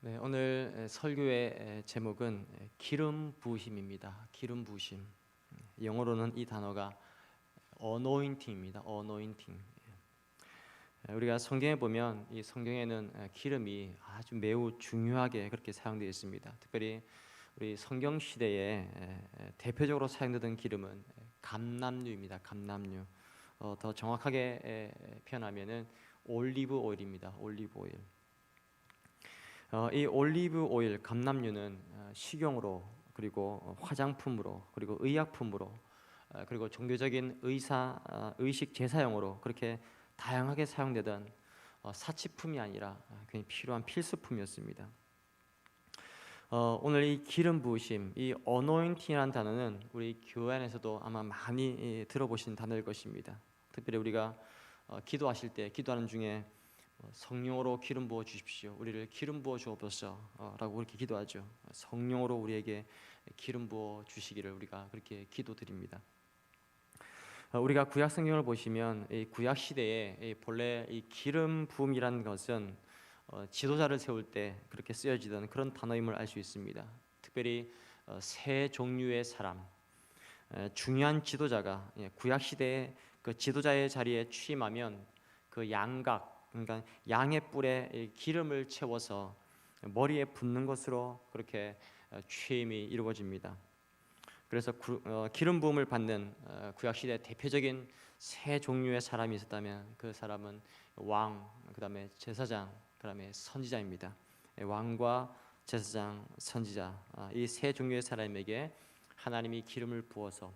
네, 오늘 설교의 제목은 기름 부으심입니다. 기름 부으심. 영어로는 이 단어가 anointing입니다. anointing. 우리가 성경에 보면 이 성경에는 기름이 아주 매우 중요하게 그렇게 사용되어 있습니다. 특별히 우리 성경 시대에 대표적으로 사용되던 기름은 감람유입니다. 감람유. 어, 더 정확하게 표현하면은 올리브 오일입니다. 올리브 오일. 어, 이 올리브 오일 감람유는 어, 식용으로 그리고 화장품으로 그리고 의약품으로 어, 그리고 종교적인 의사 어, 의식 제사용으로 그렇게 다양하게 사용되던 어, 사치품이 아니라 굉장히 필요한 필수품이었습니다. 어, 오늘 이 기름 부으심, 이 어노인팅이라는 단어는 우리 교회 안에서도 아마 많이 예, 들어보신 단어일 것입니다. 특별히 우리가 어, 기도하실 때 기도하는 중에 어, 성령으로 기름 부어 주십시오. 우리를 기름 부어 주옵소서라고 그렇게 기도하죠. 성령으로 우리에게 기름 부어 주시기를 우리가 그렇게 기도드립니다. 어, 우리가 구약 성경을 보시면 이 구약 시대에 이 본래 이 기름 부음이라는 것은 어, 지도자를 세울 때 그렇게 쓰여지던 그런 단어임을 알 수 있습니다. 특별히 어, 세 종류의 사람, 에, 중요한 지도자가 예, 구약 시대에 그 지도자의 자리에 취임하면 그 양각, 그러니까 양의 뿔에 이 기름을 채워서 머리에 붓는 것으로 그렇게 어, 취임이 이루어집니다. 그래서 구, 어, 기름 부음을 받는 어, 구약 시대 대표적인 세 종류의 사람이 있었다면 그 사람은 왕, 그다음에 제사장, 그다음에 선지자입니다. 예, 왕과 제사장, 선지자 아, 이세 종류의 사람에게 하나님이 기름을 부어서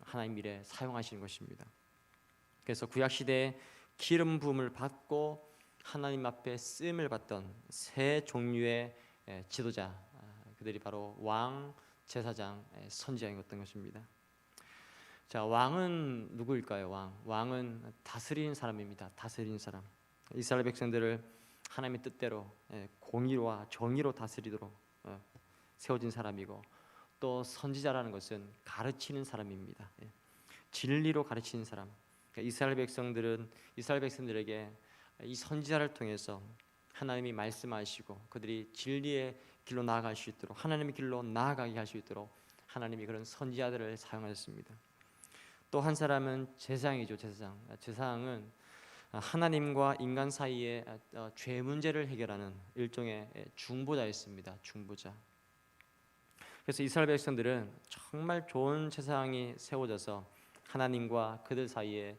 하나님 일에 사용하시는 것입니다. 그래서 구약 시대에 기름 부음을 받고 하나님 앞에 쓰임을 받던 세 종류의 예, 지도자 아, 그들이 바로 왕, 제사장, 예, 선지자였던 것입니다. 자 왕은 누구일까요? 왕 왕은 다스리는 사람입니다. 다스리는 사람 이스라엘 백성들을 하나님의 뜻대로 예, 공의와 정의로 다스리도록 어, 세워진 사람이고 또 선지자라는 것은 가르치는 사람입니다. 예, 진리로 가르치는 사람. 그러니까 이스라엘 백성들은 이스라엘 백성들에게 이 선지자를 통해서 하나님이 말씀하시고 그들이 진리의 길로 나아갈 수 있도록 하나님의 길로 나아가게 할 수 있도록 하나님이 그런 선지자들을 사용하셨습니다. 또 한 사람은 제사장이죠, 제사장. 제사장은 하나님과 인간 사이의 어, 죄 문제를 해결하는 일종의 중보자였습니다. 중보자. 그래서 이스라엘 백성들은 정말 좋은 제사장이 세워져서 하나님과 그들 사이에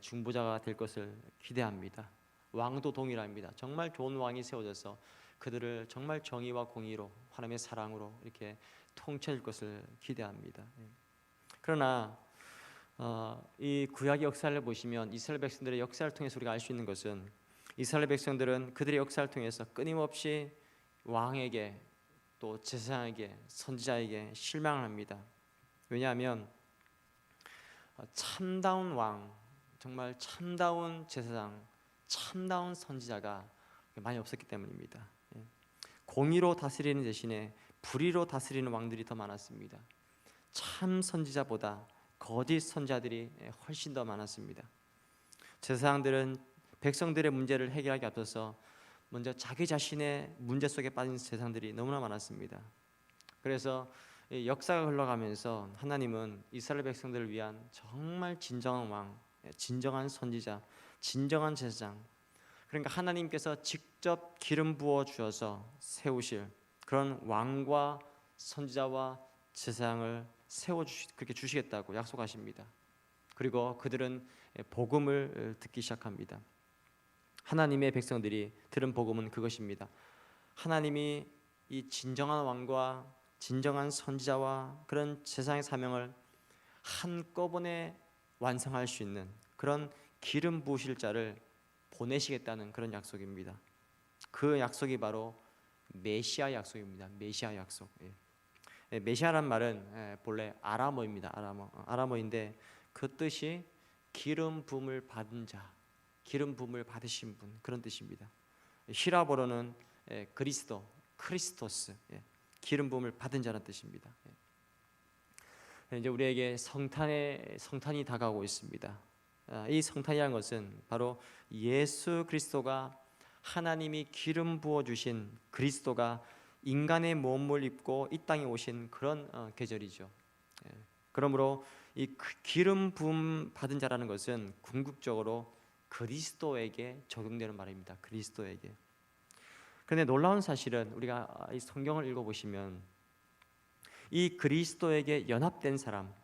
중보자가 될 것을 기대합니다. 왕도 동일합니다. 정말 좋은 왕이 세워져서 그들을 정말 정의와 공의로 하나님의 사랑으로 이렇게 통치할 것을 기대합니다. 예. 그러나 어, 이 구약의 역사를 보시면 이스라엘 백성들의 역사를 통해서 우리가 알 수 있는 것은 이스라엘 백성들은 그들의 역사를 통해서 끊임없이 왕에게 또 제사장에게 선지자에게 실망을 합니다. 왜냐하면 어, 참다운 왕, 정말 참다운 제사장, 참다운 선지자가 많이 없었기 때문입니다. 예. 공의로 다스리는 대신에 불의로 다스리는 왕들이 더 많았습니다. 참 선지자보다 거짓 선자들이 훨씬 더 많았습니다. 제사장들은 백성들의 문제를 해결하기 앞서서 먼저 자기 자신의 문제 속에 빠진 세상들이 너무나 많았습니다. 그래서 역사가 흘러가면서 하나님은 이스라엘 백성들을 위한 정말 진정한 왕, 진정한 선지자, 진정한 제사장. 그러니까 하나님께서 직접 기름 부어 주어서 세우실 그런 왕과 선지자와 제사장을 세워 주시 그렇게 주시겠다고 약속하십니다. 그리고 그들은 복음을 듣기 시작합니다. 하나님의 백성들이 들은 복음은 그것입니다. 하나님이 이 진정한 왕과 진정한 선지자와 그런 세상의 사명을 한꺼번에 완성할 수 있는 그런 기름 부으실 자를 보내시겠다는 그런 약속입니다. 그 약속이 바로 메시아 약속입니다. 메시아 약속. 예. 메시아란 말은 본래 아람어입니다. 아람어. 아람어인데 그 뜻이 기름 부음을 받은 자, 기름 부음을 받으신 분 그런 뜻입니다. 히라보로는 그리스도, 크리스토스, 예. 기름 부음을 받은 자라는 뜻입니다. 예. 이제 우리에게 성탄의 성탄이 다가오고 있습니다. 아, 이 성탄이라는 것은 바로 예수 그리스도가 하나님이 기름 부어 주신 그리스도가 인간의 몸을 입고 이 땅에 오신 그런 어, 계절이죠. 예. 그러므로 이그 기름 부음 받은 자라는 것은 궁극적으로 그리스도에게 적용되는 말입니다. 그리스도에게. 그런데 놀라운 사실은 우리가 이 성경을 읽어 보시면 이 그리스도에게 연합된 사람,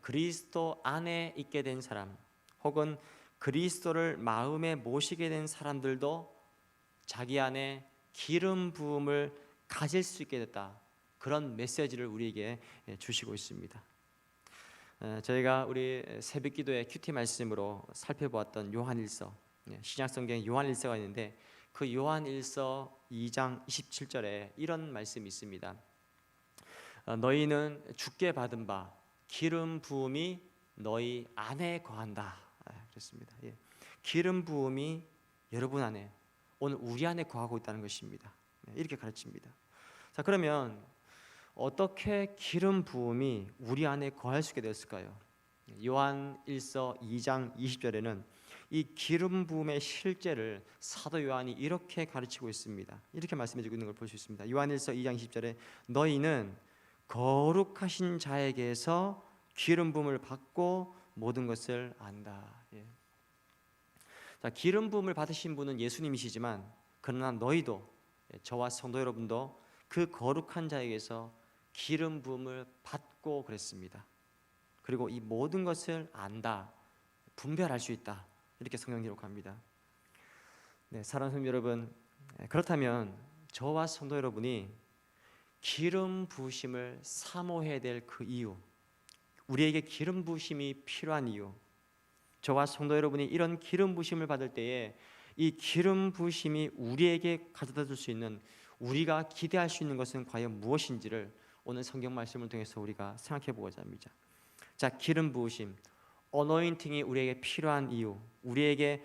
그리스도 안에 있게 된 사람, 혹은 그리스도를 마음에 모시게 된 사람들도 자기 안에 기름 부음을 가질 수 있게 됐다. 그런 메시지를 우리에게 주시고 있습니다. 어, 저희가 우리 새벽 기도의 큐티 말씀으로 살펴보았던 요한일서 예, 신약성경 요한일서가 있는데 그 요한일서 2장 27절에 이런 말씀이 있습니다. 어, 너희는 죽게 받은 바 기름 부음이 너희 안에 거한다. 아, 그렇습니다. 예. 기름 부음이 여러분 안에 오늘 우리 안에 거하고 있다는 것입니다. 네, 이렇게 가르칩니다. 자 그러면 어떻게 기름 부음이 우리 안에 거할 수 있게 되었을까요? 요한 1서 2장 20절에는 이 기름 부음의 실제를 사도 요한이 이렇게 가르치고 있습니다. 이렇게 말씀해 주고 있는 걸 볼 수 있습니다. 요한 1서 2장 20절에 너희는 거룩하신 자에게서 기름 부음을 받고 모든 것을 안다. 예. 자, 기름 부음을 받으신 분은 예수님이시지만 그러나 너희도 예, 저와 성도 여러분도 그 거룩한 자에게서 기름 부음을 받고 그랬습니다. 그리고 이 모든 것을 안다, 분별할 수 있다 이렇게 성경 기록합니다. 네, 사랑하는 성도 여러분, 네, 그렇다면 저와 성도 여러분이 기름 부심을 사모해야 될 그 이유, 우리에게 기름 부심이 필요한 이유, 저와 성도 여러분이 이런 기름 부심을 받을 때에 이 기름 부심이 우리에게 가져다 줄 수 있는 우리가 기대할 수 있는 것은 과연 무엇인지를 오늘 성경 말씀을 통해서 우리가 생각해 보고자 합니다. 자, 기름 부으심, 어노인팅이 우리에게 필요한 이유, 우리에게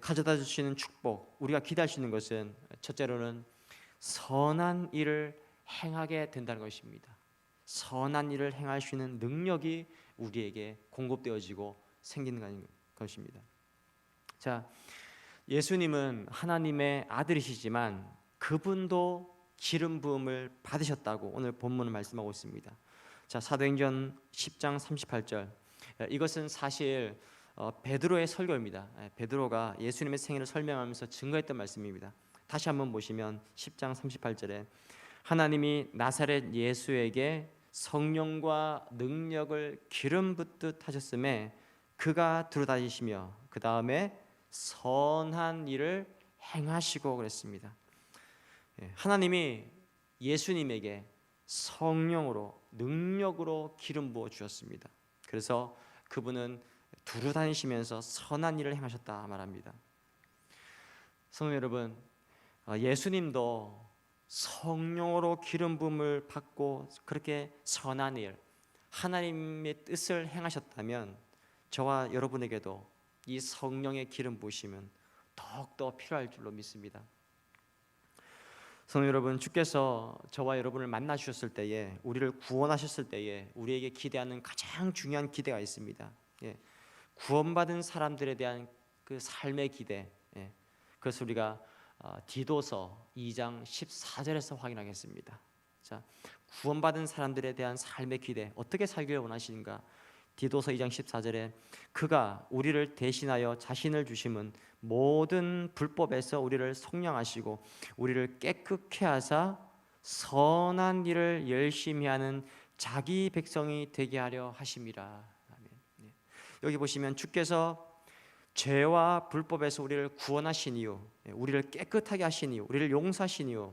가져다 주시는 축복, 우리가 기대할 수 있는 것은 첫째로는 선한 일을 행하게 된다는 것입니다. 선한 일을 행할 수 있는 능력이 우리에게 공급되어지고 생기는 것입니다. 자, 예수님은 하나님의 아들이시지만 그분도 기름 부음을 받으셨다고 오늘 본문을 말씀하고 있습니다. 자, 사도행전 10장 38절. 이것은 사실 어, 베드로의 설교입니다. 예, 베드로가 예수님의 생애를 설명하면서 증거했던 말씀입니다. 다시 한번 보시면 10장 38절에 하나님이 나사렛 예수에게 성령과 능력을 기름 붓듯 하셨음에 그가 들어다니시며 그 다음에 선한 일을 행하시고 그랬습니다. 예, 하나님이 예수님에게 성령으로 능력으로 기름 부어 주셨습니다. 그래서 그분은 두루 다니시면서 선한 일을 행하셨다 말합니다. 성도 여러분, 어, 예수님도 성령으로 기름 부음을 받고 그렇게 선한 일, 하나님의 뜻을 행하셨다면 저와 여러분에게도 이 성령의 기름 부으심은 더욱더 필요할 줄로 믿습니다. 성도 여러분, 주께서 저와 여러분을 만나 주셨을 때에 우리를 구원하셨을 때에 우리에게 기대하는 가장 중요한 기대가 있습니다. 예. 구원받은 사람들에 대한 그 삶의 기대. 예. 그것을 우리가 어, 디도서 2장 14절에서 확인하겠습니다. 자, 구원받은 사람들에 대한 삶의 기대 어떻게 살기를 원하시는가? 디도서 2장 14절에 그가 우리를 대신하여 자신을 주심은 모든 불법에서 우리를 속량하시고 우리를 깨끗케 하사 선한 일을 열심히 하는 자기 백성이 되게 하려 하심이라. 네. 여기 보시면 주께서 죄와 불법에서 우리를 구원하신 이유, 예, 우리를 깨끗하게 하신 이유, 우리를 용서하신 이유,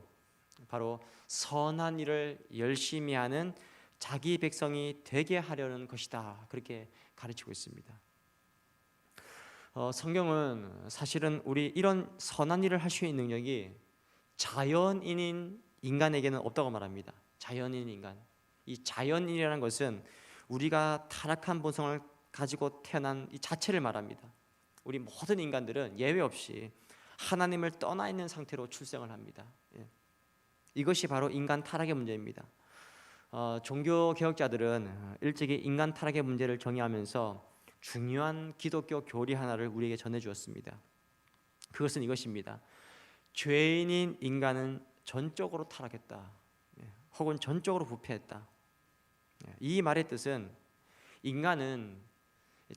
바로 선한 일을 열심히 하는 자기 백성이 되게 하려는 것이다. 그렇게 가르치고 있습니다. 어, 성경은 사실은 우리 이런 선한 일을 할 수 있는 능력이 자연인인 인간에게는 없다고 말합니다. 자연인 인간. 이 자연인이라는 것은 우리가 타락한 본성을 가지고 태어난 이 자체를 말합니다. 우리 모든 인간들은 예외 없이 하나님을 떠나 있는 상태로 출생을 합니다. 예. 이것이 바로 인간 타락의 문제입니다. 어, 종교 개혁자들은 일찍이 인간 타락의 문제를 정의하면서 중요한 기독교 교리 하나를 우리에게 전해 주었습니다. 그것은 이것입니다. 죄인인 인간은 전적으로 타락했다. 예, 혹은 전적으로 부패했다. 예, 이 말의 뜻은 인간은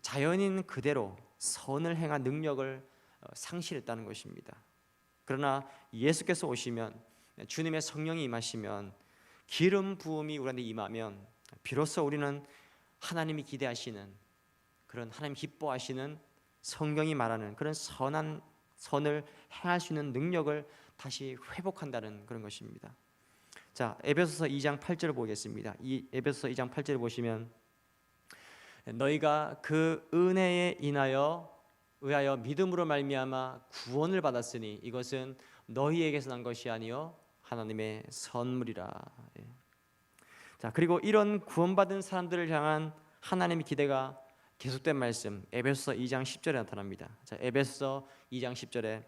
자연인 그대로 선을 행한 능력을 어, 상실했다는 것입니다. 그러나 예수께서 오시면 주님의 성령이 임하시면 기름 부음이 우리한테 임하면 비로소 우리는 하나님이 기대하시는 그런 하나님 기뻐하시는 성경이 말하는 그런 선한 선을 행할 수 있는 능력을 다시 회복한다는 그런 것입니다. 자, 에베소서 2장 8절을 보겠습니다. 이 에베소서 2장 8절을 보시면 너희가 그 은혜에 인하여 의하여 믿음으로 말미암아 구원을 받았으니 이것은 너희에게서 난 것이 아니요 하나님의 선물이라. 예. 자 그리고 이런 구원받은 사람들을 향한 하나님의 기대가 계속된 말씀 에베소서 2장 10절에 나타납니다. 자 에베소서 2장 10절에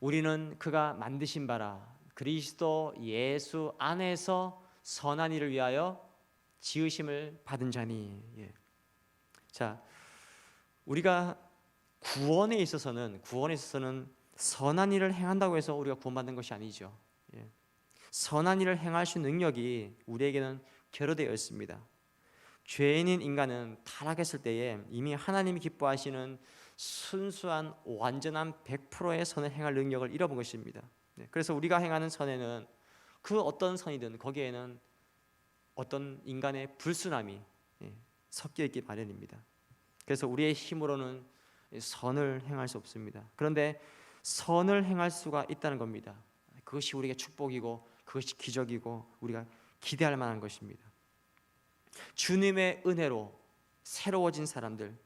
우리는 그가 만드신 바라 그리스도 예수 안에서 선한 일을 위하여 지으심을 받은 자니. 예. 자 우리가 구원에 있어서는 구원에 있어서는 선한 일을 행한다고 해서 우리가 구원받는 것이 아니죠. 예. 선한 일을 행할 수 있는 능력이 우리에게는 결여되어 있습니다. 죄인인 인간은 타락했을 때에 이미 하나님이 기뻐하시는 순수한 완전한 100%의 선을 행할 능력을 잃어본 것입니다. 네, 그래서 우리가 행하는 선에는 그 어떤 선이든 거기에는 어떤 인간의 불순함이 예, 섞여 있기 마련입니다. 그래서 우리의 힘으로는 선을 행할 수 없습니다. 그런데 선을 행할 수가 있다는 겁니다. 그것이 우리에게 축복이고 그것이 기적이고 우리가 기대할 만한 것입니다. 주님의 은혜로 새로워진 사람들,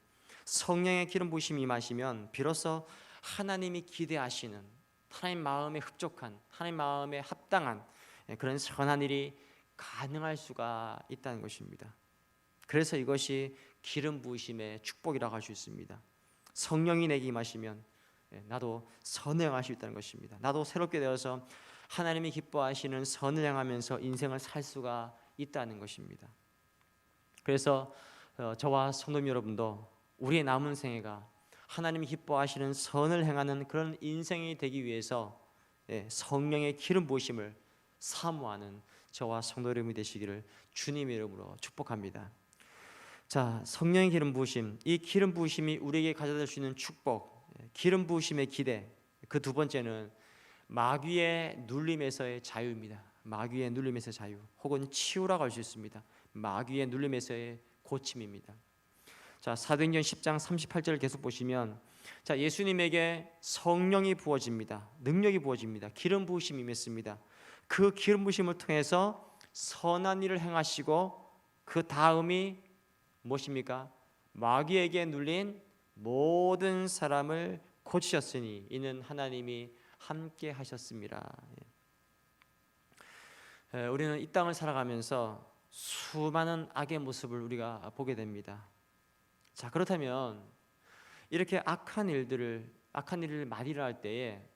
성령의 기름 부심이 임하시면 비로소 하나님이 기대하시는 하나님 마음에 흡족한 하나님 마음에 합당한 그런 선한 일이 가능할 수가 있다는 것입니다. 그래서 이것이 기름 부으심의 축복이라고 할 수 있습니다. 성령이 내게 임하시면 예, 나도 선을 행할 수 있다는 것입니다. 나도 새롭게 되어서 하나님이 기뻐하시는 선을 행하면서 인생을 살 수가 있다는 것입니다. 그래서 어, 저와 성도님 여러분도 우리의 남은 생애가 하나님이 기뻐하시는 선을 행하는 그런 인생이 되기 위해서 예, 성령의 기름 부으심을 사모하는 저와 성도 여러분이 되시기를 주님의 이름으로 축복합니다. 자, 성령의 기름 부으심, 이 기름 부으심이 우리에게 가져다 있는 축복, 예, 기름 부으심의 기대. 그 두 번째는 마귀의 눌림에서의 자유입니다. 마귀의 눌림에서의 자유, 혹은 치유라고 할 수 있습니다. 마귀의 눌림에서의 고침입니다. 자, 사도행전 10장 38절을 계속 보시면 자, 예수님에게 성령이 부어집니다. 능력이 부어집니다. 기름 부으심이 임했습니다. 그 기름 부으심을 통해서 선한 일을 행하시고 그 다음이 무엇입니까? 마귀에게 눌린 모든 사람을 고치셨으니 이는 하나님이 함께 하셨습니다. 예. 우리는 이 땅을 살아가면서 수많은 악의 모습을 우리가 보게 됩니다. 자 그렇다면 이렇게 악한 일들을 악한 일을 많이 일어날 때에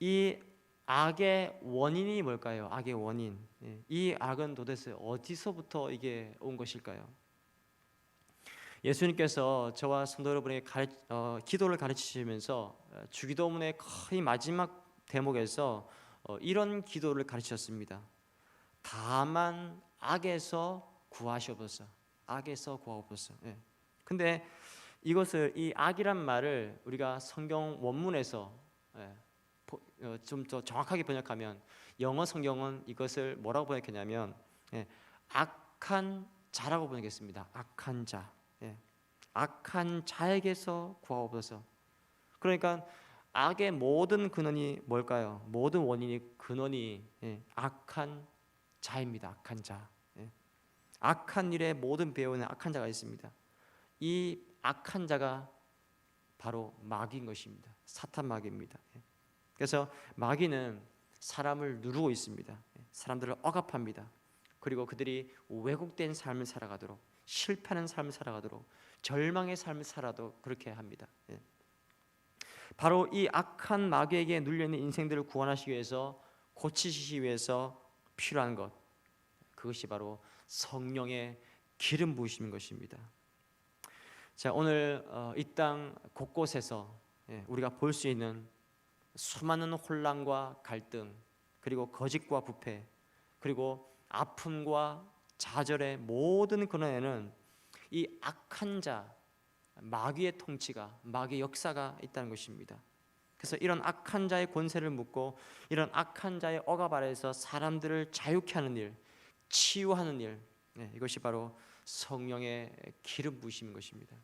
이 악의 원인이 뭘까요? 악의 원인. 예. 이 악은 도대체 어디서부터 이게 온 것일까요? 예수님께서 저와 성도 여러분에게 가르, 어, 기도를 가르치시면서 어, 주기도문의 거의 마지막 대목에서 어, 이런 기도를 가르치셨습니다. 다만 악에서 구하시옵소서. 악에서 구하옵소서. 예. 근데 이것을 이 악이란 말을 우리가 성경 원문에서 예, 어, 좀더 정확하게 번역하면 영어 성경은 이것을 뭐라고 번역했냐면 예, 악한 자라고 번역했습니다. 악한 자. 예. 악한 자에게서 구하옵소서. 그러니까 악의 모든 근원이 뭘까요? 모든 원인이 근원이 예, 악한 자입니다. 악한 자. 예. 악한 일의 모든 배후에는 악한 자가 있습니다. 이 악한 자가 바로 마귀인 것입니다. 사탄 마귀입니다. 예. 그래서 마귀는 사람을 누르고 있습니다. 예. 사람들을 억압합니다. 그리고 그들이 왜곡된 삶을 살아가도록 실패하는 삶을 살아가도록 절망의 삶을 살아도 그렇게 합니다. 예. 바로 이 악한 마귀에게 눌려 있는 인생들을 구원하시기 위해서 고치시기 위해서 필요한 것 그것이 바로 성령의 기름 부으심인 것입니다. 자 오늘 어, 이땅 곳곳에서 예, 우리가 볼 수 있는 수많은 혼란과 갈등 그리고 거짓과 부패 그리고 아픔과 좌절의 모든 근원에는 이 악한 자 마귀의 통치가 마귀의 역사가 있다는 것입니다. 그래서 이런 악한 자의 권세를 묻고 이런 악한 자의 억압 아래에서 사람들을 자유케 하는 일, 치유하는 일, 네, 이것이 바로 성령의 기름 부으심인 것입니다.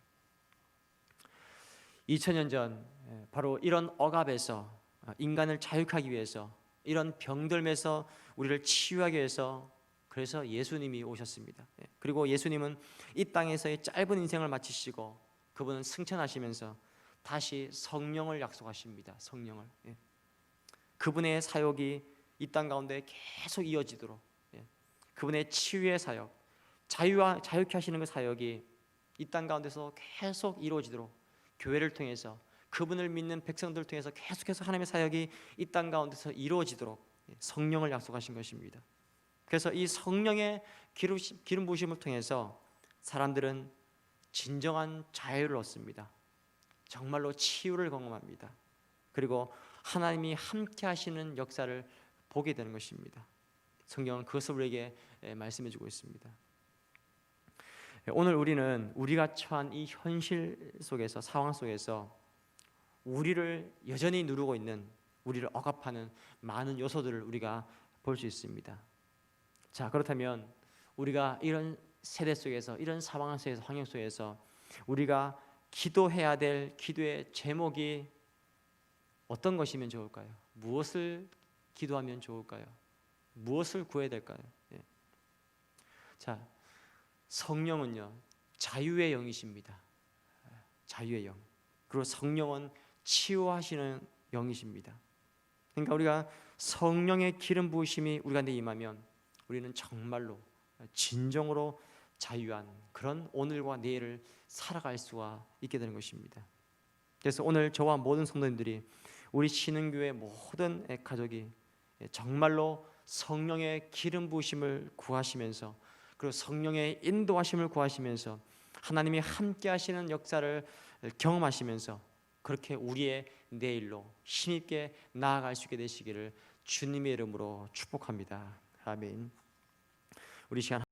2000년 전 예, 바로 이런 억압에서 어, 인간을 자유하기 위해서 이런 병들면서 우리를 치유하기 위해서 그래서 예수님이 오셨습니다. 예, 그리고 예수님은 이 땅에서의 짧은 인생을 마치시고 그분은 승천하시면서 다시 성령을 약속하십니다. 성령을 예. 그분의 사역이 이 땅 가운데 계속 이어지도록 예. 그분의 치유의 사역, 자유와 자유케 하시는 그 사역이 이 땅 가운데서 계속 이루어지도록 교회를 통해서 그분을 믿는 백성들을 통해서 계속해서 하나님의 사역이 이 땅 가운데서 이루어지도록 예, 성령을 약속하신 것입니다. 그래서 이 성령의 기름, 부으심을 통해서 사람들은 진정한 자유를 얻습니다. 정말로 치유를 경험합니다. 그리고 하나님이 함께 하시는 역사를 보게 되는 것입니다. 성경은 그것을 우리에게 예, 말씀해 주고 있습니다. 예, 오늘 우리는 우리가 처한 이 현실 속에서 상황 속에서 우리를 여전히 누르고 있는 우리를 억압하는 많은 요소들을 우리가 볼 수 있습니다. 자 그렇다면 우리가 이런 세대 속에서 이런 상황 속에서 환경 속에서 우리가 기도해야 될 기도의 제목이 어떤 것이면 좋을까요? 무엇을 기도하면 좋을까요? 무엇을 구해야 될까요? 예. 자 성령은요 자유의 영이십니다. 자유의 영. 그리고 성령은 치유하시는 영이십니다. 그러니까 우리가 성령의 기름 부으심이 우리 가운데 임하면 우리는 정말로 진정으로 자유한 그런 오늘과 내일을 살아갈 수가 있게 되는 것입니다. 그래서 오늘 저와 모든 성도님들이 우리 신흥교회 모든 가족이 정말로 성령의 기름 부으심을 구하시면서 그리고 성령의 인도하심을 구하시면서 하나님이 함께 하시는 역사를 경험하시면서 그렇게 우리의 내일로 힘있게 나아갈 수 있게 되시기를 주님의 이름으로 축복합니다. 아멘. 우리 시간